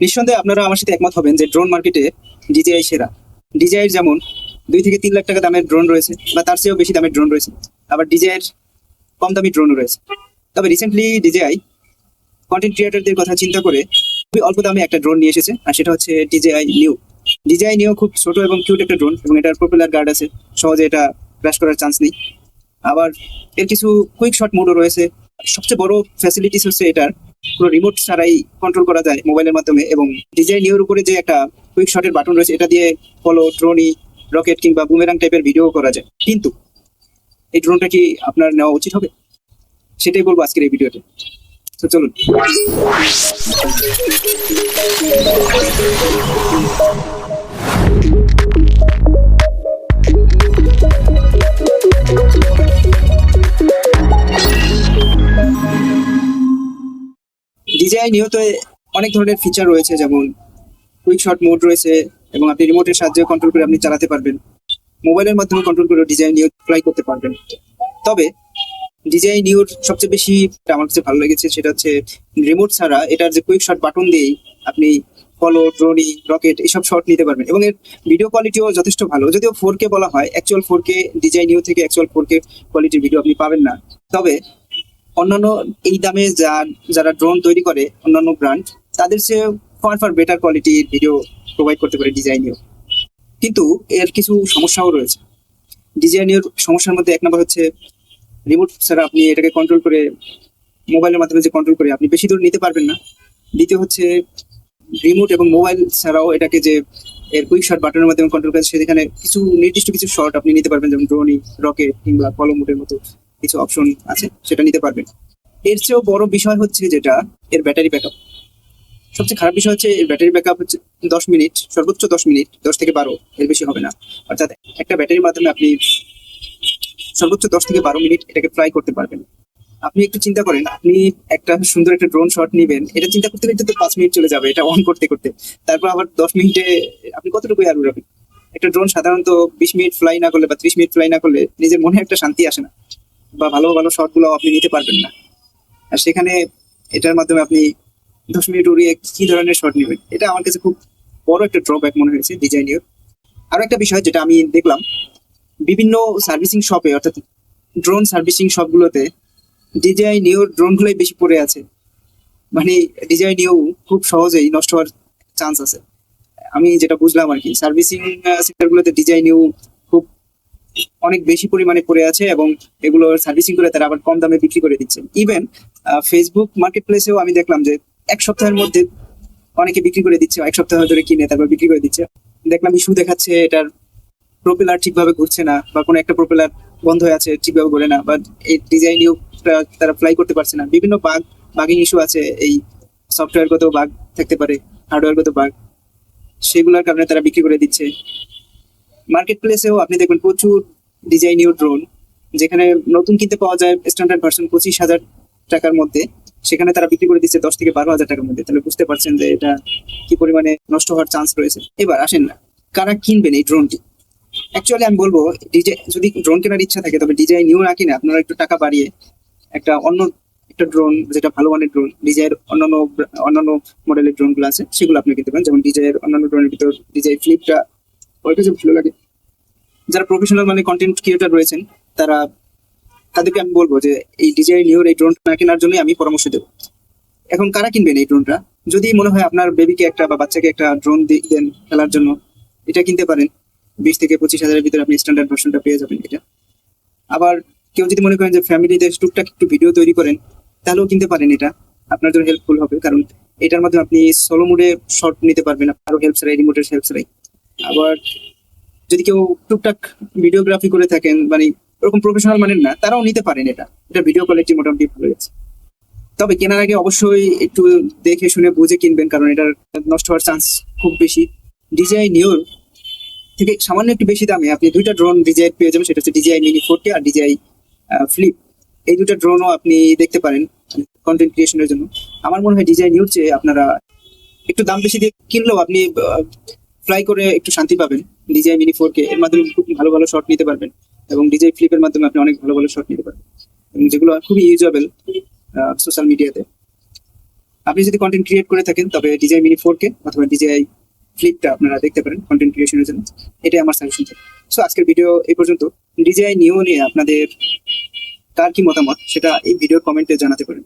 নিঃসন্দেহে আপনারা আমার সাথে একমত হবেন যে ড্রোন মার্কেটে ডিজিআই সেরা। ডিজিআই যেমন দুই থেকে তিন লাখ টাকা দামের ড্রোন রয়েছে বা তার চেয়েও বেশি দামের ড্রোন রয়েছে, আবার ডিজিআইয়ের কম দামি ড্রোনও রয়েছে। তবে রিসেন্টলি ডিজিআই কন্টেন্ট ক্রিয়েটরদের কথা চিন্তা করে খুবই অল্প দামে একটা ড্রোন নিয়ে এসেছে, আর সেটা হচ্ছে ডিজিআই নিউ ডিজিআই নিউ খুব ছোট এবং কিউট একটা ড্রোন এবং এটার পপুলার গার্ড আছে, সহজে এটা ক্র্যাশ করার চান্স নেই। আবার এর কিছু কুইক শট মোডও রয়েছে সবচেয়ে বড় ফ্যাসিলিটিস হচ্ছে এটার। কোনো রিমোট ছাড়াই কন্ট্রোল করা যায় মোবাইলের মাধ্যমে এবং ডিজাই নিউর উপরে যে একটা কুইক শটের বাটন রয়েছে, এটা দিয়ে ফলো ড্রোনি রকেট কিংবা বুমেরাং টাইপের ভিডিও করা যায়। কিন্তু এই ড্রোনটা কি আপনার নেওয়া উচিত হবে? সেটাই বলব আজকের এই ভিডিওতে তো চলুন। ডিজিআই নিহত অনেক ধরনের ফিচার রয়েছে, যেমন কুইক শট মোড রয়েছে এবং আপনি রিমোটের সাহায্যে কন্ট্রোল করে আপনি চালাতে পারবেন। মোবাইলের মাধ্যমে কন্ট্রোল করে ডিজাইন নিউ ফ্লাই করতে পারবেন। তবে ডিজাইন নিউর সবচেয়ে বেশি আমার কাছে ভালো লেগেছে সেটা হচ্ছে রিমোট ছাড়া এটার যে কুইক শট বাটন দিয়েই আপনি ফলো ড্রোনি রকেট এসব শট নিতে পারবেন এবং এর ভিডিও কোয়ালিটিও যথেষ্ট ভালো। যদিও ফোর কে বলা হয় actual four K design new থেকে অ্যাকচুয়াল ফোর কে কোয়ালিটির ভিডিও আপনি পাবেন না। তবে অন্যান্য এই দামে যা, যারা ড্রোন তৈরি করে, অন্যান্য ব্র্যান্ড তাদের চেয়ে ফার ফার বেটার কোয়ালিটির ভিডিও প্রোভাইড করতে পারে ডিজাইনিও কিন্তু এর কিছু সমস্যাও রয়েছে। ডিজাইনের সমস্যার মধ্যে এক নম্বর হচ্ছে রিমোট ছাড়া আপনি এটাকে কন্ট্রোল করে মোবাইলের মাধ্যমে যে কন্ট্রোল করে, আপনি বেশি দূর নিতে পারবেন না। দ্বিতীয় হচ্ছে রিমোট এবং মোবাইল ছাড়াও এটাকে যে এর কুইক শট বাটনের মাধ্যমে কন্ট্রোল করে, সেখানে কিছু নির্দিষ্ট কিছু শট আপনি নিতে পারবেন, যেমন ড্রোনি রকেট কিংবা ফলো মোডের মতো। কিছু অপশন আছে, সেটা নিতে পারবেন। এর চেয়েও বড় বিষয় হচ্ছে যেটা, এর ব্যাটারি ব্যাকআপ সবচেয়ে খারাপ বিষয় হচ্ছে এর ব্যাটারি ব্যাকআপ হচ্ছে দশ মিনিট, সর্বোচ্চ দশ মিনিট, দশ থেকে বারো, এর বেশি হবে না। অর্থাৎ একটা ব্যাটারির মাধ্যমে আপনি সর্বোচ্চ দশ থেকে বারো মিনিট এটাকে ফ্লাই করতে পারবেন। আপনি একটু চিন্তা করেন, আপনি একটা সুন্দর একটা ড্রোন শট নেবেন, এটা চিন্তা করতে করতে তো পাঁচ মিনিট চলে যাবে এটা অন করতে করতে। তারপর আবার দশ মিনিটে আপনি কতটুকু আর উড়াবেন একটা ড্রোন সাধারণত বিশ মিনিট ফ্লাই না করলে বা ত্রিশ মিনিট ফ্লাই না করলে নিজের মনে একটা শান্তি আসে না। বা ভালো ভালো শটগুলো আপনি নিতে পারবেন না। আর সেখানে এটার মাধ্যমে আপনি দশ মিনিট উড়িয়ে কি ধরনের শট নেবেন, এটা আমার কাছে খুব বড় একটা ড্রব্যাক মনে হয়েছে ডিজাইনের আরও একটা বিষয় যেটা আমি দেখলাম, বিভিন্ন সার্ভিসিং শপে অর্থাৎ ড্রোন সার্ভিসিং শপগুলোতে ডিজাই নিউর ড্রোনগুলোই বেশি পড়ে আছে। মানে ডিজাই নিউ খুব সহজেই নষ্ট হওয়ার চান্স আছে। আমি যেটা বুঝলাম আর কি সার্ভিসিং সেক্টরগুলোতে ডিজাই নিউ অনেক বেশি পরিমাণে পড়ে আছে এবং এগুলো সার্ভিসিং করে তারা আবার কম দামে বিক্রি করে দিচ্ছে। ইভেন ফেসবুক মার্কেট প্লেসেও আমি দেখলাম যে এক সপ্তাহের মধ্যে অনেকে বিক্রি করে দিচ্ছে, এক সপ্তাহ ধরে কিনে তারপর বিক্রি করে দিচ্ছে। দেখলাম ইস্যু দেখাচ্ছে, এটার প্রোপেলার ঠিকভাবে ঘুরছে না বা কোনো একটা প্রোপেলার বন্ধ হয়ে আছে, ঠিকভাবে ঘুরে না বা এই ডিজাইন তারা ফ্লাই করতে পারছে না। বিভিন্ন বাগ বাগিং ইস্যু আছে, এই সফটওয়্যারগত বাগ থাকতে পারে হার্ডওয়্যারগত বাগ সেগুলোর কারণে তারা বিক্রি করে দিচ্ছে। মার্কেট প্লেসেও আপনি দেখবেন প্রচুর ডিজাইন নিউ ড্রোন, যেখানে নতুন কিনতে পাওয়া যায় স্ট্যান্ডার্ড ভার্সন পঁচিশ হাজার টাকার মধ্যে। সেখানে তারা বিক্রি করে দিচ্ছে দশ থেকে বারো হাজার টাকার মধ্যে। তাহলে বুঝতে পারছেন যে এটা কি পরিমাণে নষ্ট হওয়ার চান্স রয়েছে। এবার আসেন না, কারা কিনবেন এই ড্রোনটি? অ্যাকচুয়ালি আমি বলব, ডিজে যদি ড্রোন কেনার ইচ্ছা থাকে, তবে ডিজাই নিউ না কিনে আপনারা একটু টাকা বাড়িয়ে একটা অন্য একটা ড্রোন, যেটা ভালো মানের ড্রোন, ডিজাইয়ের অন্যান্য অন্যান্য মডেলের ড্রোনগুলো আছে, সেগুলো আপনি কিনতে পারেন। যেমন ডিজাইয়ের অন্যান্য ড্রোনের ভিতর ডিজাই ফ্লিপটা ওর কাছে ভালো লাগে। যারা প্রফেশনাল মানে কন্টেন্ট ক্রিয়েটার রয়েছেন, তারা, তাদেরকে আমি বলব যে, এই ডিজাই নিউর এই ড্রোনটা না কেনার জন্যই আমি পরামর্শ দেবো। এখন কারা কিনবেন এই ড্রোনটা যদি মনে হয় আপনার বেবিকে একটা বা বাচ্চাকে একটা ড্রোন দেন খেলার জন্য, এটা কিনতে পারেন। বিশ থেকে পঁচিশ হাজারের ভিতরে আপনি স্ট্যান্ডার্ড ভার্সনটা পেয়ে যাবেন এটা। আবার কেউ যদি মনে করেন যে ফ্যামিলিতে টুকটাক একটু ভিডিও তৈরি করেন, তাহলেও কিনতে পারেন এটা। আপনার জন্য হেল্পফুল হবে, কারণ এটার মাধ্যমে আপনি সোলো মুডে শর্ট নিতে পারবেন, আরও হেল্প ছাড়াই রিমোটের হেল্প ছাড়াই। আবার যদি কেউ টুকটাক ভিডিওগ্রাফি করে থাকেন মানে ওরকম প্রফেশনাল মানেন না, তারাও নিতে পারেন এটা। এটা ভিডিও কোয়ালিটি মোটামুটি ভালো আছে তবে কেনার আগে অবশ্যই একটু দেখে শুনে বুঝে কিনবেন, কারণ এটার নষ্ট হওয়ার চান্স খুব বেশি। ডিজাই নিউর থেকে সামান্য একটু বেশি দামে আপনি দুইটা ড্রোন ডিজাই পেয়ে যাবেন, সেটা হচ্ছে ডিজাই মিনি ফোরটি আর ডিজাই ফ্লিপ এই দুটা ড্রোনও আপনি দেখতে পারেন কন্টেন্ট ক্রিয়েশনের জন্য। আমার মনে হয় ডিজাই নিউর চেয়ে আপনারা একটু দাম বেশি দিয়ে কিনলেও আপনি ফ্লাই করে একটু শান্তি পাবেন। ডিজাই মিনি ফোর কে এর মাধ্যমে খুব ভালো ভালো শট নিতে পারবেন এবং ডিজাই ফ্লিপের মাধ্যমে আপনি অনেক ভালো ভালো শট নিতে পারবেন। এবং যেগুলো খুবই ইউজেবল সোশ্যাল মিডিয়াতে আপনি যদি কন্টেন্ট ক্রিয়েট করে থাকেন, তবে ডিজাই মিনি ফোর কে অথবা ডিজাই ফ্লিপটা আপনারা দেখতে পারেন কন্টেন্ট ক্রিয়েশনের জন্য। এটাই আমার সাজেশন থাকে। সো আজকের ভিডিও এই পর্যন্ত ডিজাই নিউ নিয়ে আপনাদের কার কি মতামত সেটা এই ভিডিওর কমেন্টে জানাতে পারেন।